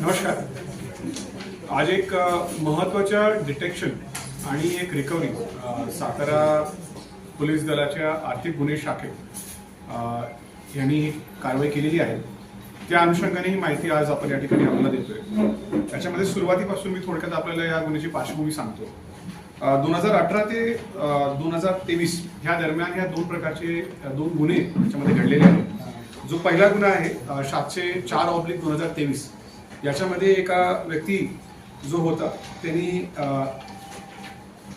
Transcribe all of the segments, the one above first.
नमस्कार. आज एक महत्त्वाच्या डिटेक्शन आणि एक रिकव्हरी सातारा पोलीस दलाच्या आर्थिक गुन्हे शाखेत यांनी कारवाई केलेली आहे. त्या अनुषंगाने ही माहिती आज आपण या ठिकाणी आपल्याला देतोय. त्याच्यामध्ये सुरुवातीपासून मी थोडक्यात आपल्याला या गुन्ह्याची पार्श्वभूमी सांगतो. दोन हजार अठरा ते दोन हजार तेवीस ह्या दरम्यान ह्या दोन प्रकारचे दोन गुन्हे त्याच्यामध्ये घडलेले आहेत. जो पहिला गुन्हा आहे सातशे चार ऑब्लिक दोन हजार तेवीस याच्यामध्ये एका व्यक्ती जो होता त्यांनी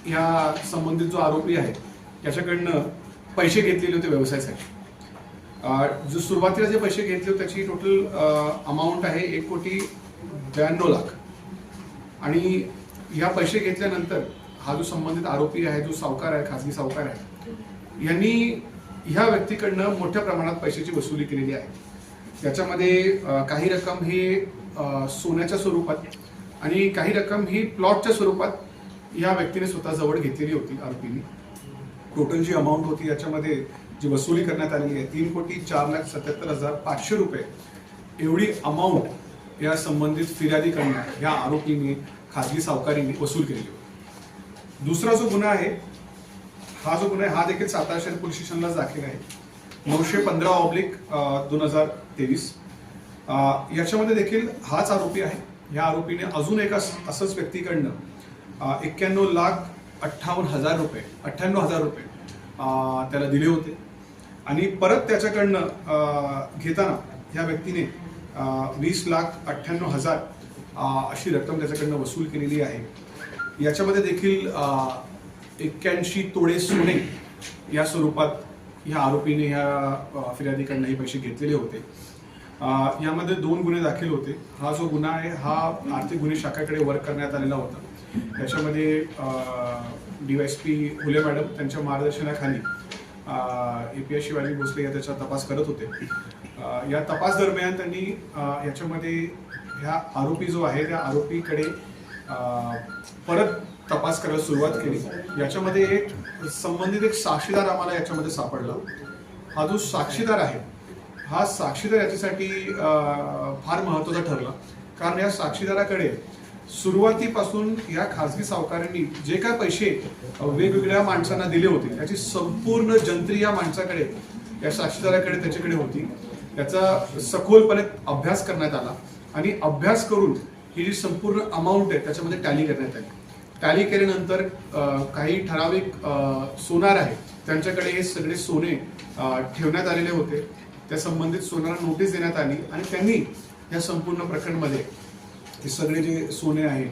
ह्या संबंधित जो आरोपी आहे याच्याकडनं पैसे घेतलेले होते व्यवसायासाठी. जो सुरुवातीला जे पैसे घेतले होते त्याची टोटल अमाऊंट आहे एक कोटी ब्याण्णव लाख. आणि ह्या पैसे घेतल्यानंतर हा जो संबंधित आरोपी आहे जो सावकार आहे खाजगी सावकार आहे यांनी ह्या व्यक्तीकडनं मोठ्या प्रमाणात पैशाची वसुली केलेली आहे. त्याच्यामध्ये काही रक्कम ही सोन्याच्या स्वरूपात. आणि काही रक्कम ही प्लॉटच्या स्वरूपात या व्यक्तीने स्वतः जवळ घेतलेली होती आरोपीने. टोटल जी अमाऊंट होती याच्यामध्ये जी वसुली करण्यात आलेली आहे तीन कोटी चार लाख सत्याहत्तर हजार पाचशे रुपये. एवढी अमाऊंट या संबंधित फिर्यादीकडनं ह्या आरोपीने खाजगी सावकारीने वसूल केलेली होती. दुसरा जो गुन्हा आहे हा जो गुन्हा आहे हा देखील सातारा शहर पोलीस स्टेशनला दाखल आहे. नऊशे पंधरा ऑब्लिक दोन हजार तेवीस. याच्यामध्ये देखील हाच आरोपी आहे. या आरोपीने अजून एका असंच व्यक्तीकडनं एक्क्याण्णव लाख अठ्ठावन्न हजार रुपये अठ्ठ्याण्णव हजार रुपये त्याला दिले होते. आणि परत त्याच्याकडनं घेताना ह्या व्यक्तीने वीस लाख अठ्ठ्याण्णव हजार अशी रक्कम त्याच्याकडनं वसूल केलेली आहे. याच्यामध्ये देखील एक्क्याऐंशी तोडे सोने या स्वरूपात ह्या आरोपीने ह्या फिर्यादीकडनं हे पैसे घेतलेले होते. यामध्ये दोन गुन्हे दाखल होते. हा जो गुन्हा आहे हा आर्थिक गुन्हे शाखेकडे वर्क करण्यात आलेला होता. त्याच्यामध्ये डीवायसपी फुले मॅडम त्यांच्या मार्गदर्शनाखाली A P S Shivaji Bhosale या त्याचा तपास करत होते. या तपास दरम्यान त्यांनी याच्यामध्ये ह्या आरोपी जो आहे त्या आरोपीकडे परत तपास करायला सुरुवात केली. याच्यामध्ये एक संबंधित एक साक्षीदार आम्हाला याच्यामध्ये सापडला. हा जो साक्षीदार आहे हा साक्षीदार याच्यासाठी फार महत्त्वाचा ठरला. कारण या साक्षीदाराकडे सुरुवातीपासून या खासगी सावकारांनी जे काय पैसे वेगवेगळ्या माणसांना दिले होते त्याची संपूर्ण जंत्री या माणसाकडे या साक्षीदाराकडे त्याच्याकडे होती. त्याचा सखोलपणे अभ्यास करण्यात आला आणि अभ्यास करून ही जी संपूर्ण अमाऊंट आहे त्याच्यामध्ये टॅली करण्यात आली. टॅली केल्यानंतर काही ठराविक सोनार आहे त्यांच्याकडे हे सगळे सोने ठेवण्यात आलेले होते. त्या संबंधित सोन्याला नोटीस देण्यात आली आणि त्यांनी या संपूर्ण प्रकरणमध्ये हे सगळे जे सोने आहे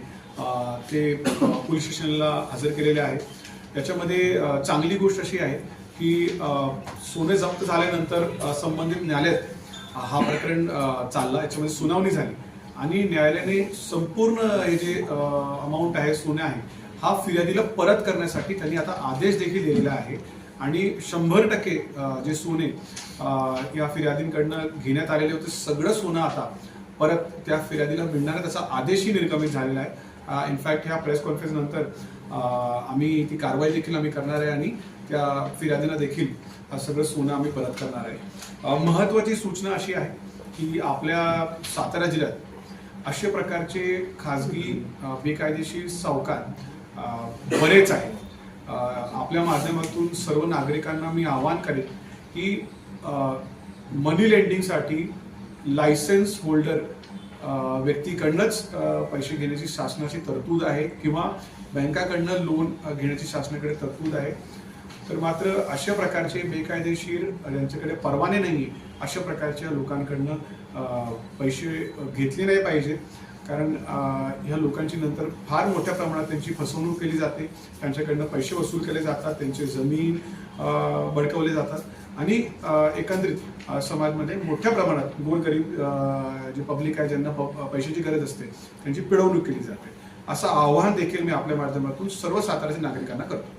ते पोलीस स्टेशनला हजर केलेले आहे त्याच्यामध्ये चांगली गोष्ट अशी आहे की सोने जप्त झाल्यानंतर संबंधित न्यायालयात हा प्रकरण चालला. याच्यामध्ये सुनावणी झाली. आणि न्यायालयाने संपूर्ण हे जे अमाऊंट आहे सोने आहे हा फिर्यादीला परत करण्यासाठी त्यांनी आता आदेश देखील दिलेला आहे. आणि शंभर टक्के जे सोने या फिर्यादींकडनं घेण्यात आलेले होते सगळं सोनं आता परत त्या फिर्यादीला मिळणारा त्याचा आदेशही निर्गमित झालेला आहे. इनफॅक्ट ह्या प्रेस कॉन्फरन्स नंतर आम्ही ती कारवाई देखील आम्ही करणार आहे आणि त्या फिर्यादीला देखील सगळं सोनं आम्ही परत करणार आहे. महत्त्वाची महत्वाची सूचना अशी आहे की आपल्या सातारा जिल्ह्यात अशा प्रकारचे खाजगी बेकायदेशीर सावकार बरेच आहेत. आपल्या माध्यमातून सर्व नागरिकांना मी आवाहन करेन की मनी लेंडिंगसाठी लायसन्स होल्डर व्यक्तीकडनंच पैसे घेण्याची शासनाची तरतूद आहे किंवा बँकाकडनं लोन घेण्याची शासनाकडे तरतूद आहे. तर मात्र अशा प्रकारचे बेकायदेशीर ज्यांच्याकडे परवाने नाही अशा प्रकारच्या लोकांकडनं पैसे घेतले नाही पाहिजे कारण ह्या लोकांची नंतर फार मोठ्या प्रमाणात त्यांची फसवणूक केली जाते. त्यांच्याकडनं पैसे वसूल केले जातात त्यांचे जमीन अ, बळकवले जातात. आणि एकंदरीत समाजमध्ये मोठ्या प्रमाणात गोरगरीब जे पब्लिक आहे ज्यांना प- पैशाची गरज असते त्यांची पिळवणूक केली जाते. असं आव्हान देखील मी आपल्या माध्यमातून सर्व साताऱ्याच्या नागरिकांना करतो.